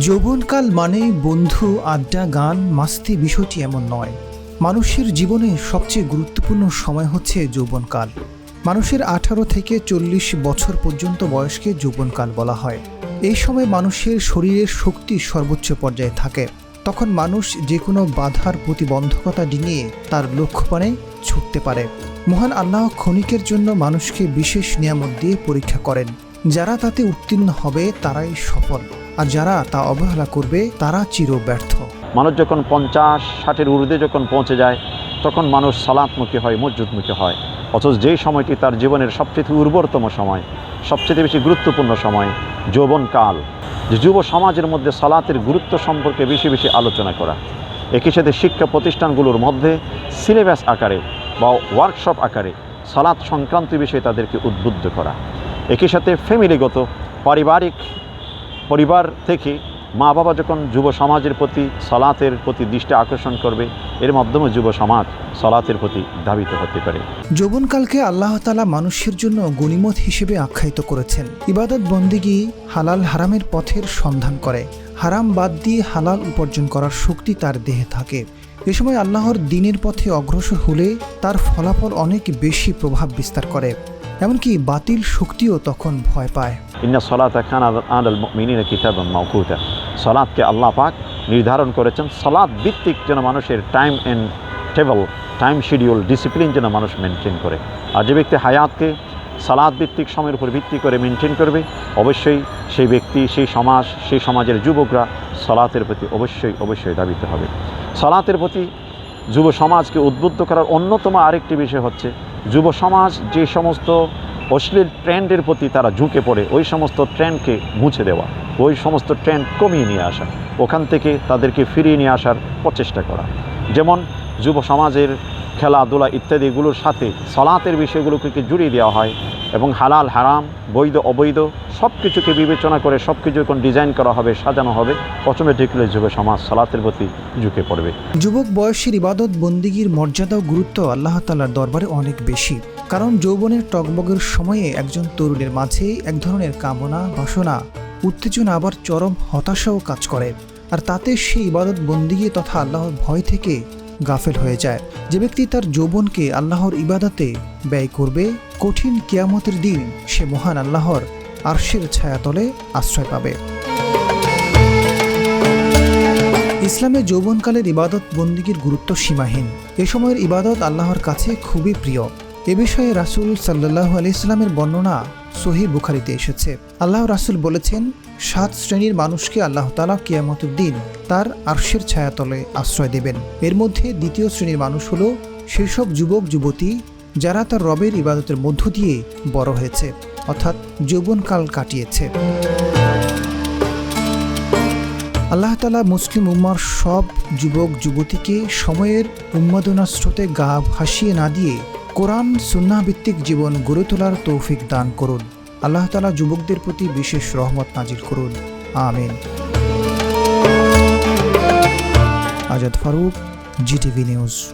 যৌবনকাল মানে বন্ধু, আড্ডা, গান, মাস্তি বিষয়টি এমন নয়। মানুষের জীবনে সবচেয়ে গুরুত্বপূর্ণ সময় হচ্ছে যৌবনকাল। মানুষের আঠারো থেকে চল্লিশ বছর পর্যন্ত বয়সকে যৌবনকাল বলা হয়। এই সময় মানুষের শরীরের শক্তি সর্বোচ্চ পর্যায়ে থাকে। তখন মানুষ যে কোনো বাধার প্রতিবন্ধকতা ডিঙিয়ে তার লক্ষ্যপানে ছুটতে পারে। মহান আল্লাহ ক্ষণিকের জন্য মানুষকে বিশেষ নিয়ামত দিয়ে পরীক্ষা করেন। যারা তাতে উত্তীর্ণ হবে, তারাই সফল। আর যারা তা অবহেলা করবে, তারা চির ব্যর্থ মানুষ যখন পঞ্চাশ, ষাটের ঊর্ধ্বে যখন পৌঁছে যায়, তখন মানুষ সালাতমুখী হয়, মসজিদমুখী হয়। অথচ যেই সময়টি তার জীবনের সবচেয়ে উর্বরতম সময়, সবচেয়ে বেশি গুরুত্বপূর্ণ সময়, যৌবনকাল। যে যুব সমাজের মধ্যে সালাতের গুরুত্ব সম্পর্কে বেশি বেশি আলোচনা করা। একই সাথে শিক্ষা প্রতিষ্ঠানগুলোর মধ্যে সিলেবাস আকারে বা ওয়ার্কশপ আকারে সালাত সংক্রান্ত বিষয়ে তাদেরকে উদ্বুদ্ধ করা। একই সাথে ফ্যামিলিগত পারিবারিক পরিবার থেকে মা বাবা যখন যুব সমাজের প্রতি সলাতের প্রতি দৃষ্টি আকর্ষণ করবে, এর মাধ্যমে যুব সমাজ সলাতের প্রতি ধাবিত হতে পারে। যৌবনকালকে আল্লাহ তালা মানুষের জন্য গণিমত হিসেবে আখ্যায়িত করেছেন। ইবাদত বন্দিগি হালাল হারামের পথের সন্ধান করে। হারাম বাদ দিয়ে হালাল উপার্জন করার শক্তি তার দেহে থাকে। এ সময় আল্লাহর দিনের পথে অগ্রসর হলে তার ফলাফল অনেক বেশি প্রভাব বিস্তার করে। এমনকি বাতিল শক্তিও তখন ভয় পায়। ইন্না সলাতা খান আল মিনিনা কিতাব মাউকুতা সলাদকে আল্লাহ পাক নির্ধারণ করেছেন সলাদ ভিত্তিক যেন মানুষের time and table, time schedule, discipline যেন মানুষ মেনটেন করে। আর যে ব্যক্তি হায়াতকে সালাদ ভিত্তিক সময়ের উপর ভিত্তি করে মেনটেন করবে, অবশ্যই সেই ব্যক্তি, সেই সমাজ, সেই সমাজের যুবকরা সলাতের প্রতি অবশ্যই অবশ্যই দাবিতে হবে। সলাতের প্রতি যুব সমাজকে উদ্বুদ্ধ করার অন্যতম আরেকটি বিষয় হচ্ছে, যুব সমাজ যে সমস্ত অশ্লীল ট্রেন্ডের প্রতি তারা ঝুঁকে পড়ে, ওই সমস্ত ট্রেন্ডকে মুছে দেওয়া, ওই সমস্ত ট্রেন্ড কমিয়ে নিয়ে আসা, ওখান থেকে তাদেরকে ফিরিয়ে নিয়ে আসার প্রচেষ্টা করা। যেমন যুব সমাজের খেলাধুলা ইত্যাদিগুলোর সাথে সলাতের বিষয়গুলোকে জুড়িয়ে দেওয়া হয় এবং হালাল, হারাম, বৈধ, অবৈধ সব কিছুকে বিবেচনা করে সব কিছু যখন ডিজাইন করা হবে, সাজানো হবে অটোমেটিকলি যুব সমাজ সলাতের প্রতি ঝুঁকে পড়বে। যুবক বয়সের ইবাদত, বন্দিগির মর্যাদা ও গুরুত্ব আল্লাহ তালার দরবারে অনেক বেশি। কারণ যৌবনের টকবগের সময়ে একজন তরুণের মাঝে এক ধরনের কামনা, বাসনা, উত্তেজনা, আবার চরম হতাশাও কাজ করে। আর তাতে সে ইবাদত, বন্দিগি তথা আল্লাহর ভয় থেকে গাফেল হয়ে যায়। যে ব্যক্তি তার যৌবনকে আল্লাহর ইবাদতে ব্যয় করবে, কঠিন কিয়ামতের দিন সে মহান আল্লাহর আরশের ছায়াতলে আশ্রয় পাবে। ইসলামে যৌবনকালের ইবাদত বন্দীগীর গুরুত্ব সীমাহীন। এ সময়ের ইবাদত আল্লাহর কাছে খুবই প্রিয়। এ বিষয়ে রাসুল সাল্লাহ আলি ইসলামের বর্ণনা সহি বুখারিতে এসেছে। আল্লাহ রাসুল বলেছেন, সাত শ্রেণির মানুষকে আল্লাহ তালা কিয়ামতের দিন তার আরশের ছায়াতলে আশ্রয় দেবেন। এর মধ্যে দ্বিতীয় শ্রেণির মানুষ হল সেসব যুবক, যুবতী যারা তার রবের ইবাদতের মধ্য দিয়ে বড় হয়েছে, অর্থাৎ যৌবনকাল কাটিয়েছে। আল্লাহ তালা মুসলিম উম্মার সব যুবক, যুবতীকে সময়ের উন্মাদনা স্রোতে গা ভাসিয়ে না দিয়ে কোরআন সুন্নাভিত্তিক জীবন গড়ে তোলার তৌফিক দান করুন। আল্লাহ তালা যুবকদের প্রতি বিশেষ রহমত নাজিল করুন। আমিন। Azad Faruk, GTV news.